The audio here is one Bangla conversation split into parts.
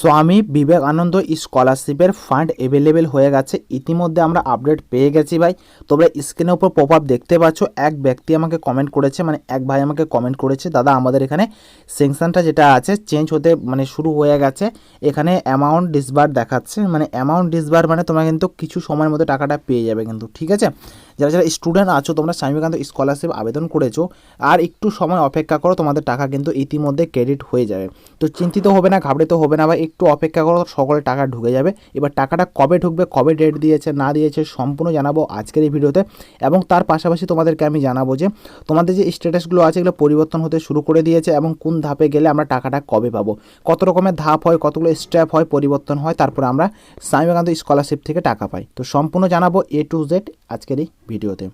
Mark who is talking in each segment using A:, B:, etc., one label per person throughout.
A: স্বামী বিবেকানন্দ স্কলারশিপের ফান্ড অ্যাভেলেবেল হয়ে গেছে। ইতিমধ্যে আমরা আপডেট পেয়ে গেছি ভাই। তোমরা স্ক্রিনের উপর পপ আপ দেখতে পাচ্ছ। এক ব্যক্তি আমাকে কমেন্ট করেছে মানে এক ভাই আমাকে কমেন্ট করেছে, দাদা, আমাদের এখানে সেংশনটা যেটা আছে চেঞ্জ হতে মানে শুরু হয়ে গেছে। এখানে অ্যামাউন্ট ডিসবার দেখাচ্ছে। মানে অ্যামাউন্ট ডিসবার মানে তোমরা কিন্তু কিছু সময়ের মধ্যে টাকাটা পেয়ে যাবে কিন্তু, ঠিক আছে? যারা যারা স্টুডেন্ট আছো, তোমরা স্বামী বিবেকানন্দ স্কলারশিপ আবেদন করেছ, আর একটু সময় অপেক্ষা করো, তোমাদের টাকা কিন্তু ইতিমধ্যে ক্রেডিট হয়ে যাবে। তো চিন্তিত হবে না, ঘাবড়িত হবে না, বা একটু অপেক্ষা করো, সকলে টাকা ঢুকে যাবে। এবার টাকাটা কবে ঢুকবে, কবে ডেট দিয়েছে, না দিয়েছে, সম্পূর্ণ জানাব আজকের এই ভিডিওতে। এবং তার পাশাপাশি তোমাদেরকে আমি জানাব যে, তোমাদের যে স্ট্যাটাসগুলো আছে, এগুলো পরিবর্তন হতে শুরু করে দিয়েছে, এবং কোন ধাপে গেলে আমরা টাকাটা কবে পাবো? কত রকমের ধাপ হয়, কতগুলো স্টেপ হয়, পরিবর্তন হয়, তারপরে আমরা স্বামী স্কলারশিপ থেকে টাকা পাই। তো সম্পূর্ণ জানাব এ টু জেড আজকের এই ভিডিওতে।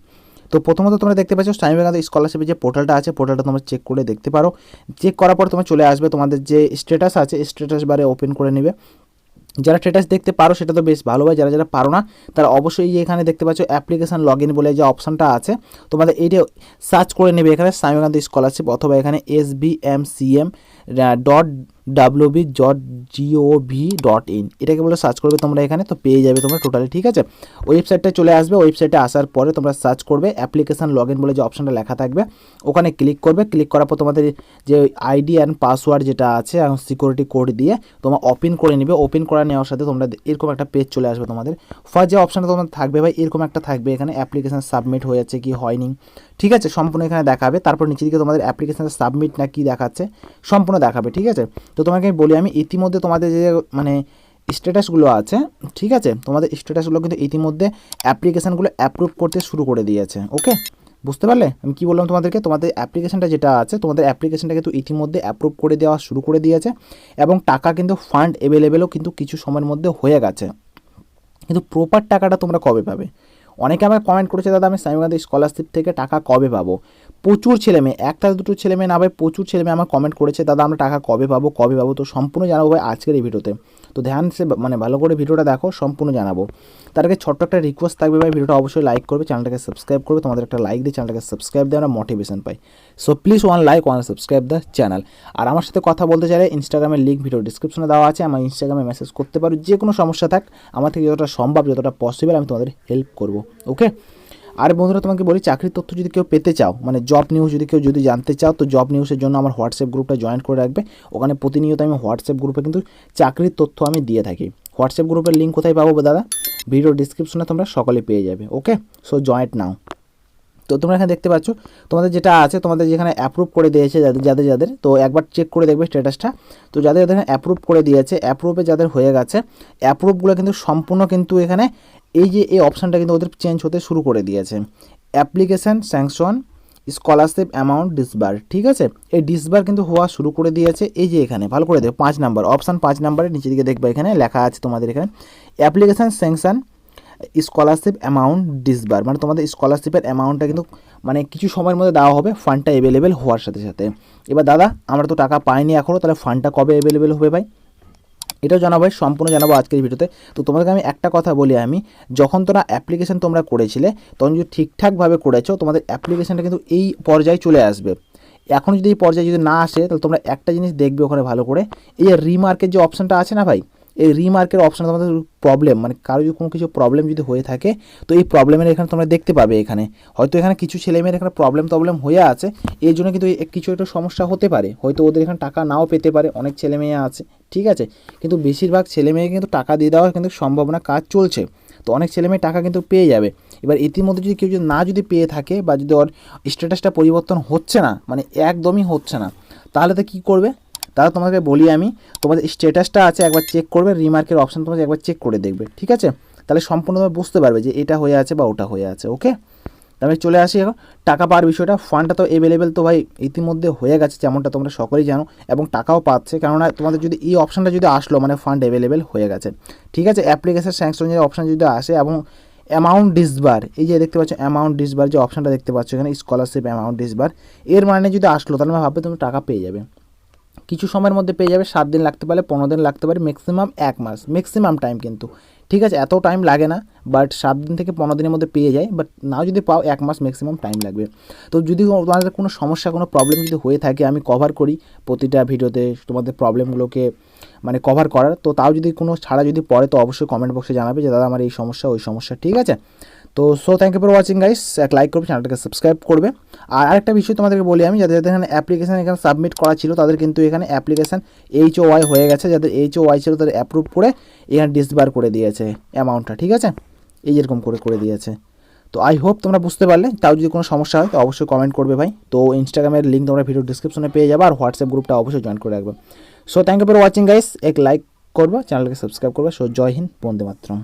A: তো প্রথমত তোমরা দেখতে পাচ্ছ স্বামী বিবেকানন্দ স্কলারশিপের যে পোর্টালটা আছে পোর্টালটা তোমরা চেক করে দেখতে পারো। চেক করার পর তোমার চলে আসবে, তোমাদের যে স্ট্যাটাস আছে স্ট্যাটাস বারে ওপেন করে নেবে। যারা স্ট্যাটাস দেখতে পারো, সেটা তো বেশ ভালো হয়, যারা যারা পারো না, তারা অবশ্যই এখানে দেখতে পাচ্ছ অ্যাপ্লিকেশান লগ ইন বলে যে অপশানটা আছে, তোমাদের এইটা সার্চ করে নেবে এখানে স্বামী বিবেকানন্দ স্কলারশিপ অথবা এখানে S B M C M dot W B dot gov dot in এটাকে বলে সার্চ করবে তোমরা এখানে, তো পেয়ে যাবে তোমরা টোটালি ঠিক আছে? ওয়েবসাইটটা চলে আসবে, ওয়েবসাইটে আসার পরে তোমরা সার্চ করবে অ্যাপ্লিকেশন লগ ইন বলে যে অপশনটা লেখা থাকবে, ওখানে ক্লিক করবে ক্লিক করার পর তোমাদের যে আইডি অ্যান্ড পাসওয়ার্ড যেটা আছে এবং সিকিউরিটি কোড দিয়ে তোমরা ওপেন করে নেবে ওপেন করা নেওয়ার সাথে তোমরা এরকম একটা পেজ চলে আসবে তোমাদের। ফার্স্ট যে অপশনটা তোমাদের থাকবে ভাই, এরকম একটা থাকবে এখানে অ্যাপ্লিকেশন সাবমিট হয়েছে কি হয়নি, ঠিক আছে? সম্পূর্ণ এখানে দেখাবে, তারপর নিচে দিকে তোমাদের অ্যাপ্লিকেশন সাবমিট না কি দেখাচ্ছে, সম্পূর্ণ দেখাবে, ঠিক আছে? তো তোমাকে আমি বলি, আমি ইতিমধ্যে তোমাদের যে মানে স্ট্যাটাসগুলো আছে, ঠিক আছে? তোমাদের স্ট্যাটাসগুলো কিন্তু ইতিমধ্যে অ্যাপ্লিকেশানগুলো অ্যাপ্রুভ করতে শুরু করে দিয়েছে ওকে বুঝতে পারলে? আমি কী বললাম তোমাদেরকে? তোমাদের অ্যাপ্লিকেশনটা যেটা আছে, তোমাদের অ্যাপ্লিকেশনটা কিন্তু ইতিমধ্যে অ্যাপ্রুভ করে দেওয়া শুরু করে দিয়েছে এবং টাকা কিন্তু ফান্ড অ্যাভেলেবেলও কিন্তু কিছু সময়ের মধ্যে হয়ে গেছে। কিন্তু প্রপার টাকাটা তোমরা কবে পাবে? অনেকে আমার কমেন্ট করেছে, দাদা, আমি স্বামী গান্ধী স্কলারশিপ থেকে টাকা কবে পাবো? প্রচুর ছেলে মেয়ে একটা দুটো ছেলে মেয়ে না ভাই, প্রচুর ছেলে মেয়ে আমার কমেন্ট করেছে, দাদা, আমরা টাকা কবে পাবো কবে পাবো? তো সম্পূর্ণ জানাব ভাই আজকের এই ভিডিওতে তো ধ্যান সে মানে ভালো করে ভিডিওটা দেখো, সম্পূর্ণ জানাব। তার আগে ছোট্ট একটা রিকোয়েস্ট থাকবে ভাই, ভিডিওটা অবশ্যই লাইক করবে চ্যানেলটাকে সাবস্ক্রাইব করবে, তোমাদের একটা লাইক দিয়ে চ্যানেলটাকে সাবস্ক্রাইব দিয়ে আমরা motivation pi. So please one like one subscribe the channel আর আমার সাথে কথা বলতে চাইলে ইনস্টাগ্রামের লিঙ্ক ভিডিও ডিসক্রিপশনে দেওয়া আছে, আমার ইনস্টাগ্রামে মেসেজ করতে পারো যে কোনো সমস্যা থাক, আমার থেকে যতটা সম্ভব, যতটা পসিবল আমি তোমাদের হেল্প করব ওকে আর বন্ধুরা, তোমাকে বলি, চাকরির তথ্য যদি কেউ পেতে চাও মানে জব নিউজ যদি কেউ যদি জানতে চাও, তো জব নিউজের জন্য আমার হোয়াটসঅ্যাপ গ্রুপটা জয়েন করে রাখবে। ওখানে প্রতিনিয়ত আমি হোয়াটসঅ্যাপ গ্রুপে কিন্তু চাকরির তথ্য আমি দিয়ে থাকি। হোয়াটসঅ্যাপ গ্রুপের লিঙ্ক কোথায় পাবো দাদা? ভিডিও ডিসক্রিপশনে তোমরা সকলে পেয়ে যাবে ওকে সো জয়েন্ট নাও তো তোমরা এখানে দেখতে পাচ্ছ, তোমাদের যেটা আছে, তোমাদের যেখানে অ্যাপ্রুভ করে দিয়েছে যাদের যাদের যাদের, তো একবার চেক করে দেখবে স্ট্যাটাসটা তো যাদের যাদের অ্যাপ্রুভ করে দিয়েছে অ্যাপ্রুভে যাদের হয়ে গেছে অ্যাপ্রুভগুলো কিন্তু সম্পূর্ণ কিন্তু এখানে এই যে, এই অপশানটা কিন্তু ওদের চেঞ্জ হতে শুরু করে দিয়েছে। Application sanction scholarship amount disburse ঠিক আছে? এই ডিসবার কিন্তু হওয়া শুরু করে দিয়েছে এই যে এখানে, ভালো করে দেখো, পাঁচ নাম্বার অপশান পাঁচ নাম্বারের নিচে দিকে দেখবে এখানে লেখা আছে তোমাদের এখানে। Application sanction scholarship amount disburse মানে তোমাদের স্কলারশিপের অ্যামাউন্টটা কিন্তু মানে কিছু সময়ের মধ্যে দেওয়া হবে, ফান্ডটা অ্যাভেলেবেল হওয়ার সাথে সাথে। এবার দাদা, আমরা তো টাকা পাইনি এখনও তাহলে ফান্ডটা কবে অ্যাভেলেবেল হবে ভাই? এটাও জানাব সম্পূর্ণ জানাব আজকের ভিডিওতে। তো তোমাদেরকে আমি একটা কথা বলি আমি, যখন তোমরা অ্যাপ্লিকেশন তোমরা করেছিলে, তখন যদি ঠিকঠাকভাবে করেছ, তোমাদের অ্যাপ্লিকেশানটা কিন্তু এই পর্যায়ে চলে আসবে। এখন যদি এই পর্যায়ে যদি না আসে, তাহলে তোমরা একটা জিনিস দেখবে ওখানে ভালো করে, এই রিমার্কের যে অপশানটা আছে না ভাই? এই রিমার্কের অপশানে তোমাদের প্রবলেম মানে কারও যদি কোনো কিছু প্রবলেম যদি হয়ে থাকে, তো এই প্রবলেমের এখানে তোমরা দেখতে পাবে এখানে। হয়তো এখানে কিছু ছেলেমেয়ের এখানে প্রবলেম প্রবলেম হয়ে আছে এই জন্য কিন্তু কিছু একটা সমস্যা হতে পারে। হয়তো ওদের এখানে টাকা নাও পেতে পারে, অনেক ছেলে মেয়ে আছে, ঠিক আছে? কিন্তু বেশিরভাগ ছেলে মেয়ে কিন্তু টাকা দিয়ে দেওয়ার কিন্তু সম্ভাবনা কাজ চলছে। তো অনেক ছেলে মেয়ে টাকা কিন্তু পেয়ে যাবে। এবার ইতিমধ্যে যদি কেউ যদি না যদি পেয়ে থাকে বা যদি ওর স্ট্যাটাসটা পরিবর্তন হচ্ছে না মানে একদমই হচ্ছে না, তাহলে তো কী করবে? তাহলে তোমাকে বলি আমি, তোমাদের স্ট্যাটাসটা আছে, একবার চেক করবে রিমার্কের অপশান তোমাদের একবার চেক করে দেখবে, ঠিক আছে? তাহলে সম্পূর্ণ বুঝতে পারবে যে এটা হয়ে আছে বা ওটা হয়ে আছে ওকে তাহলে চলে আসি এখন, টাকা পাওয়ার বিষয়টা ফান্ডটা তো অ্যাভেলেবেল তো ভাই ইতিমধ্যে হয়ে গেছে, যেমনটা তোমরা সকলেই জানো, এবং টাকাও পাচ্ছে, কেননা তোমাদের যদি এই অপশানটা যদি আসলো মানে ফান্ড অ্যাভেলেবেল হয়ে গেছে, ঠিক আছে? অ্যাপ্লিকেশন স্যাংশন যে অপশান যদি আসে, এবং অ্যামাউন্ট ডিসবার এই যে দেখতে পাচ্ছ অ্যামাউন্ট ডিসবার যে অপশানটা দেখতে পাচ্ছ এখানে স্কলারশিপ অ্যামাউন্ট ডিসবার এর মানে যদি আসলো, তাহলে ভাববে তুমি টাকা পেয়ে যাবে কিছু সময়ের মধ্যে পেয়ে যাবে, সাত দিন লাগতে পারে, পনেরো দিন লাগতে পারে ম্যাক্সিমাম এক মাস ম্যাক্সিমাম টাইম কিন্তু। ঠিক আছে, এত টাইম লাগে না বাট সাত দিন থেকে পনেরো দিনের মধ্যে পেয়ে যায় বাট নাও যদি পাও, এক মাস ম্যাক্সিমাম টাইম লাগবে। তো যদি তোমাদের কোনো সমস্যা, কোনো প্রবলেম যদি হয়ে থাকে, আমি কভার করি প্রতিটা ভিডিওতে তোমাদের প্রবলেমগুলোকে মানে কভার করার। তো তাও যদি কোনো ছাড়া যদি পড়ে, তো অবশ্যই কমেন্ট বক্সে জানাবে যে, দাদা, আমার এই সমস্যা, ওই সমস্যা। ঠিক আছে? তো so thank you for watching guys এক লাইক করবে চ্যানেলটাকে সাবস্ক্রাইব করবে। আর আরেকটা বিষয় তোমাদেরকে বলি আমি, যাদের যাদের এখানে অ্যাপ্লিকেশান এখানে সাবমিট করা ছিল, তাদের কিন্তু এখানে অ্যাপ্লিকেশান এইচ ওয়াই হয়ে গেছে। যাদের এইচ ও ওয়াই ছিল, তাদের অ্যাপ্রুভ করে এখানে ডিসবার করে দিয়েছে অ্যামাউন্টটা ঠিক আছে? এই যেরকম করে করে দিয়েছে। তো আই হোপ তোমরা বুঝতে পারলে। তাও যদি কোনো সমস্যা হয়, তো অবশ্যই কমেন্ট করবে ভাই। তো ইনস্টাগ্রামের লিঙ্ক তোমরা ভিডিও ডিসক্রিপশনে পেয়ে যাবে, আর হোয়াটসঅ্যাপ গ্রুপটা অবশ্যই জয়েন করে রাখবে। So thank you for watching guys এক লাইক করবে চ্যানেলকে সাবস্ক্রাইব করবে। সো জয় হিন্দ, বন্দে মাতরম।